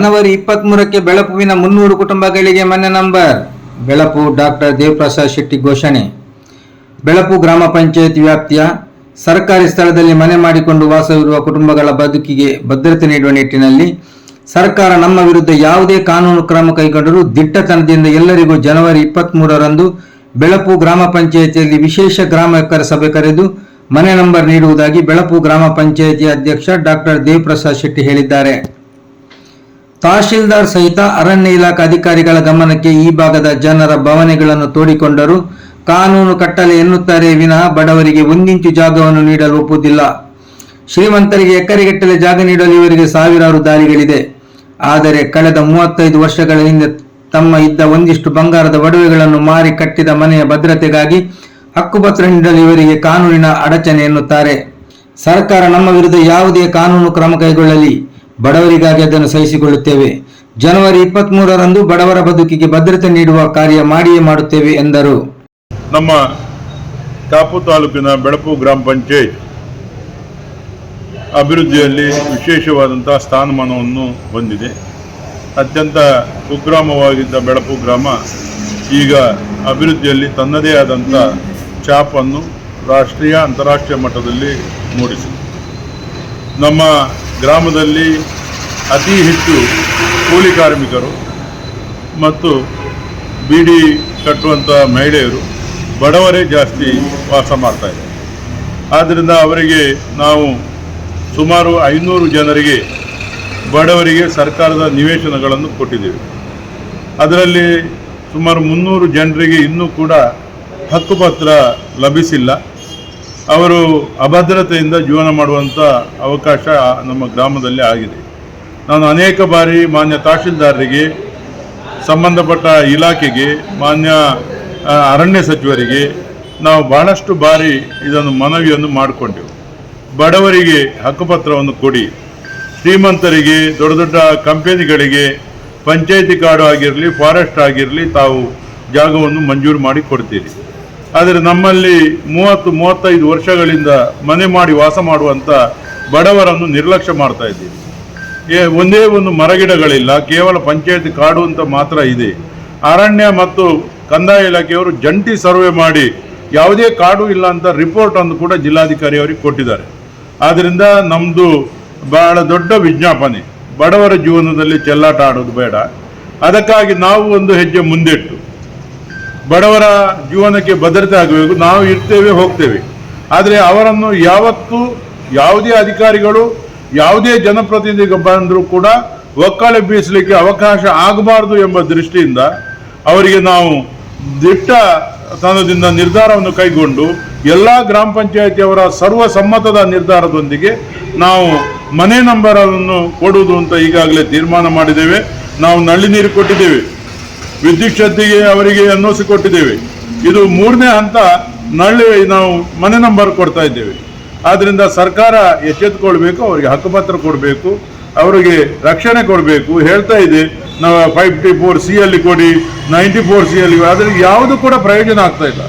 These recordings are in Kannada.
ಜನವರಿ ಇಪ್ಪತ್ಮೂರಕ್ಕೆ ಬೆಳಪುವಿನ ಮುನ್ನೂರು ಕುಟುಂಬಗಳಿಗೆ ಮನೆ ನಂಬರ್. ಬೆಳಪು ಡಾಕ್ಟರ್ ದೇವಪ್ರಸಾದ್ ಶೆಟ್ಟಿ ಘೋಷಣೆ. ಬೆಳಪು ಗ್ರಾಮ ಪಂಚಾಯತ್ ವ್ಯಾಪ್ತಿಯ ಸರ್ಕಾರಿ ಸ್ಥಳದಲ್ಲಿ ಮನೆ ಮಾಡಿಕೊಂಡು ವಾಸವಿರುವ ಕುಟುಂಬಗಳ ಬದುಕಿಗೆ ಭದ್ರತೆ ನೀಡುವ ನಿಟ್ಟಿನಲ್ಲಿ ಸರ್ಕಾರ ನಮ್ಮ ವಿರುದ್ಧ ಯಾವುದೇ ಕಾನೂನು ಕ್ರಮ ಕೈಗೊಂಡರೂ ದಿಟ್ಟತನದಿಂದ ಎಲ್ಲರಿಗೂ ಜನವರಿ ಇಪ್ಪತ್ಮೂರರಂದು ಬೆಳಪು ಗ್ರಾಮ ಪಂಚಾಯಿತಿಯಲ್ಲಿ ವಿಶೇಷ ಗ್ರಾಮಕರ ಸಭೆ ಕರೆದು ಮನೆ ನಂಬರ್ ನೀಡುವುದಾಗಿ ಬೆಳಪು ಗ್ರಾಮ ಪಂಚಾಯಿತಿ ಅಧ್ಯಕ್ಷ ಡಾಕ್ಟರ್ ದೇವಪ್ರಸಾದ್ ಶೆಟ್ಟಿ ಹೇಳಿದ್ದಾರೆ. ತಹಶೀಲ್ದಾರ್ ಸಹಿತ ಅರಣ್ಯ ಇಲಾಖೆ ಅಧಿಕಾರಿಗಳ ಗಮನಕ್ಕೆ ಈ ಭಾಗದ ಜನರ ಭಾವನೆಗಳನ್ನು ತೋಡಿಕೊಂಡರೂ. ಕಾನೂನು ಕಟ್ಟಲೆ ಎನ್ನುತ್ತಾರೆ ವಿನಃ ಬಡವರಿಗೆ ಒಂದಿಂಚು ಜಾಗವನ್ನು ನೀಡಲು ಒಪ್ಪುವುದಿಲ್ಲ. ಶ್ರೀಮಂತರಿಗೆ ಎಕರೆಗಟ್ಟಲೆ ಜಾಗ ನೀಡಲು ಇವರಿಗೆ ಸಾವಿರಾರು ದಾರಿಗಳಿದೆ. ಆದರೆ ಕಳೆದ ಮೂವತ್ತೈದು ವರ್ಷಗಳ ಹಿಂದೆ ತಮ್ಮ ಇದ್ದ ಒಂದಿಷ್ಟು ಬಂಗಾರದ ಒಡವೆಗಳನ್ನು ಮಾರಿ ಕಟ್ಟಿದ ಮನೆಯ ಭದ್ರತೆಗಾಗಿ ಹಕ್ಕುಪತ್ರ ನೀಡಲು ಇವರಿಗೆ ಕಾನೂನಿನ ಅಡಚಣೆ ಎನ್ನುತ್ತಾರೆ. ಸರ್ಕಾರ ನಮ್ಮ ವಿರುದ್ಧ ಯಾವುದೇ ಕಾನೂನು ಕ್ರಮ ಕೈಗೊಳ್ಳಲಿ. ಬಡವರಿಗಾಗಿ ಅದನ್ನು ಸಹಿಸಿಕೊಳ್ಳುತ್ತೇವೆ. ಜನವರಿ ಇಪ್ಪತ್ಮೂರರಂದು ಬಡವರ ಬದುಕಿಗೆ ಭದ್ರತೆ ನೀಡುವ ಕಾರ್ಯ ಮಾಡಿಯೇ ಮಾಡುತ್ತೇವೆ ಎಂದರು. ನಮ್ಮ ಕಾಪು ತಾಲೂಕಿನ ಬೆಳಪು ಗ್ರಾಮ ಪಂಚಾಯತ್ ಅಭಿವೃದ್ಧಿಯಲ್ಲಿ ವಿಶೇಷವಾದಂಥ ಸ್ಥಾನಮಾನವನ್ನು ಹೊಂದಿದೆ. ಅತ್ಯಂತ ಕುಗ್ರಾಮವಾಗಿದ್ದ ಬೆಳಪು ಗ್ರಾಮ ಈಗ ಅಭಿವೃದ್ಧಿಯಲ್ಲಿ ತನ್ನದೇ ಆದಂಥ ಛಾಪನ್ನು ರಾಷ್ಟ್ರೀಯ ಅಂತಾರಾಷ್ಟ್ರೀಯ ಮಟ್ಟದಲ್ಲಿ ಮೂಡಿಸಿದೆ. ನಮ್ಮ ಗ್ರಾಮದಲ್ಲಿ ಅತಿ ಹೆಚ್ಚು ಕೂಲಿ ಕಾರ್ಮಿಕರು ಮತ್ತು ಬೀಡಿ ಕಟ್ಟುವಂಥ ಮಹಿಳೆಯರು ಬಡವರೇ ಜಾಸ್ತಿ ವಾಸ ಮಾಡ್ತಾ ಇದ್ದಾರೆ. ಆದ್ದರಿಂದ ಅವರಿಗೆ ನಾವು ಸುಮಾರು ಐನೂರು ಜನರಿಗೆ ಬಡವರಿಗೆ ಸರ್ಕಾರದ ನಿವೇಶನಗಳನ್ನು ಕೊಟ್ಟಿದ್ದೇವೆ. ಅದರಲ್ಲಿ ಸುಮಾರು ಮುನ್ನೂರು ಜನರಿಗೆ ಇನ್ನೂ ಕೂಡ ಹಕ್ಕುಪತ್ರ ಲಭಿಸಿಲ್ಲ. ಅವರು ಅಭದ್ರತೆಯಿಂದ ಜೀವನ ಮಾಡುವಂಥ ಅವಕಾಶ ನಮ್ಮ ಗ್ರಾಮದಲ್ಲಿ ಆಗಿದೆ. ನಾನು ಅನೇಕ ಬಾರಿ ಮಾನ್ಯ ತಹಶೀಲ್ದಾರರಿಗೆ, ಸಂಬಂಧಪಟ್ಟ ಇಲಾಖೆಗೆ, ಮಾನ್ಯ ಅರಣ್ಯ ಸಚಿವರಿಗೆ ನಾವು ಬಹಳಷ್ಟು ಬಾರಿ ಇದನ್ನು ಮನವಿಯನ್ನು ಮಾಡಿಕೊಂಡೆವು. ಬಡವರಿಗೆ ಹಕ್ಕುಪತ್ರವನ್ನು ಕೊಡಿ, ಶ್ರೀಮಂತರಿಗೆ, ದೊಡ್ಡ ದೊಡ್ಡ ಕಂಪೆನಿಗಳಿಗೆ, ಪಂಚಾಯಿತಿ ಕಾರ್ಡು ಆಗಿರಲಿ, ಫಾರೆಸ್ಟ್ ಆಗಿರಲಿ ತಾವು ಜಾಗವನ್ನು ಮಂಜೂರು ಮಾಡಿ ಕೊಡ್ತೀರಿ. ಆದರೆ ನಮ್ಮಲ್ಲಿ ಮೂವತ್ತು, ಮೂವತ್ತೈದು ವರ್ಷಗಳಿಂದ ಮನೆ ಮಾಡಿ ವಾಸ ಮಾಡುವಂಥ ಬಡವರನ್ನು ನಿರ್ಲಕ್ಷ್ಯ ಮಾಡ್ತಾ ಇದ್ದೀವಿ. ಒಂದೇ ಒಂದು ಮರಗಿಡಗಳಿಲ್ಲ, ಕೇವಲ ಪಂಚಾಯತ್ ಕಾಡು ಅಂತ ಮಾತ್ರ ಇದೆ. ಅರಣ್ಯ ಮತ್ತು ಕಂದಾಯ ಇಲಾಖೆಯವರು ಜಂಟಿ ಸರ್ವೆ ಮಾಡಿ ಯಾವುದೇ ಕಾಡು ಇಲ್ಲ ಅಂತ ರಿಪೋರ್ಟ್ ಅನ್ನು ಕೂಡ ಜಿಲ್ಲಾಧಿಕಾರಿ ಅವರಿಗೆ ಕೊಟ್ಟಿದ್ದಾರೆ. ಆದ್ದರಿಂದ ನಮ್ಮದು ಬಹಳ ದೊಡ್ಡ ವಿಜ್ಞಾಪನೆ. ಬಡವರ ಜೀವನದಲ್ಲಿ ಚೆಲ್ಲಾಟ ಆಡೋದು ಬೇಡ. ಅದಕ್ಕಾಗಿ ನಾವು ಒಂದು ಹೆಜ್ಜೆ ಮುಂದಿಟ್ಟು ಬಡವರ ಜೀವನಕ್ಕೆ ಭದ್ರತೆ ಆಗಬೇಕು. ನಾವು ಇರ್ತೇವೆ, ಹೋಗ್ತೇವೆ. ಆದರೆ ಅವರನ್ನು ಯಾವತ್ತೂ ಯಾವುದೇ ಅಧಿಕಾರಿಗಳು, ಯಾವುದೇ ಜನಪ್ರತಿನಿಧಿ ಬಂದರೂ ಕೂಡ ಒಕ್ಕಲೆ ಬೀಸಲಿಕ್ಕೆ ಅವಕಾಶ ಆಗಬಾರದು ಎಂಬ ದೃಷ್ಟಿಯಿಂದ ಅವರಿಗೆ ನಾವು ದಿಟ್ಟ ಸ್ಥಾನದಿಂದ ನಿರ್ಧಾರವನ್ನು ಕೈಗೊಂಡು ಎಲ್ಲ ಗ್ರಾಮ ಪಂಚಾಯಿತಿಯವರ ಸರ್ವಸಮ್ಮತದ ನಿರ್ಧಾರದೊಂದಿಗೆ ನಾವು ಮನೆ ನಂಬರನ್ನು ಕೊಡುವುದು ಅಂತ ಈಗಾಗಲೇ ತೀರ್ಮಾನ ಮಾಡಿದ್ದೇವೆ. ನಾವು ನಲ್ಲಿ ನೀರು ಕೊಟ್ಟಿದ್ದೇವೆ. ವಿದ್ಯುತ್ ಶಕ್ತಿಗೆ ಅವರಿಗೆ ಎನ್ಒಸಿ ಕೊಟ್ಟಿದ್ದೇವೆ. ಇದು ಮೂರನೇ ಹಂತ, ನಳ್ಳಿ ನಾವು ಮನೆ ನಂಬರ್ ಕೊಡ್ತಾ ಇದ್ದೇವೆ. ಆದ್ದರಿಂದ ಸರ್ಕಾರ ಎಚ್ಚೆತ್ಕೊಳ್ಬೇಕು, ಅವರಿಗೆ ಹಕ್ಕುಪತ್ರ ಕೊಡಬೇಕು, ಅವರಿಗೆ ರಕ್ಷಣೆ ಕೊಡಬೇಕು. ಹೇಳ್ತಾ ಇದೆ, ನಾವು ಫೈವ್ ಫೋರ್ ಸಿ ಅಲ್ಲಿ ಕೊಡಿ ನೈಂಟಿ ಫೋರ್ ಸಿ ಅಲ್ಲಿ ಯಾವುದು ಕೂಡ ಪ್ರಯೋಜನ ಆಗ್ತಾ ಇಲ್ಲ.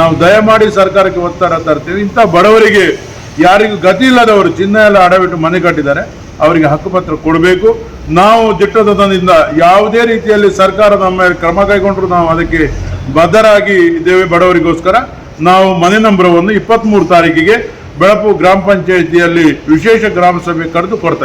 ನಾವು ದಯಮಾಡಿ ಸರ್ಕಾರಕ್ಕೆ ಒತ್ತಡ ತರ್ತೀವಿ. ಇಂಥ ಬಡವರಿಗೆ ಯಾರಿಗೂ ಗತಿ ಇಲ್ಲದವರು ಚಿನ್ನ ಎಲ್ಲ ಅಡವಿಟ್ಟು ಮನೆ ಕಟ್ಟಿದ್ದಾರೆ. ಅವರಿಗೆ ಹಕ್ಕುಪತ್ರ ಕೊಡಬೇಕು. ನಾವು ದಿಟ್ಟದಿಂದ ಯಾವುದೇ ರೀತಿಯಲ್ಲಿ ಸರ್ಕಾರ ನಮ್ಮ ಮೇಲೆ ಕ್ರಮ ಕೈಗೊಂಡ್ರು ನಾವು ಅದಕ್ಕೆ ಬದ್ಧರಾಗಿ ಇದ್ದೇವೆ ಬಡವರಿಗೋಸ್ಕರ. ನಾವು ಮನೆ ನಂಬರವನ್ನು ಇಪ್ಪತ್ತ್ಮೂರು ತಾರೀಕಿಗೆ ಬೆಳಪು ಗ್ರಾಮ ಪಂಚಾಯಿತಿಯಲ್ಲಿ ವಿಶೇಷ ಗ್ರಾಮ ಸಭೆ ಕರೆದು ಕೊಡ್ತಾ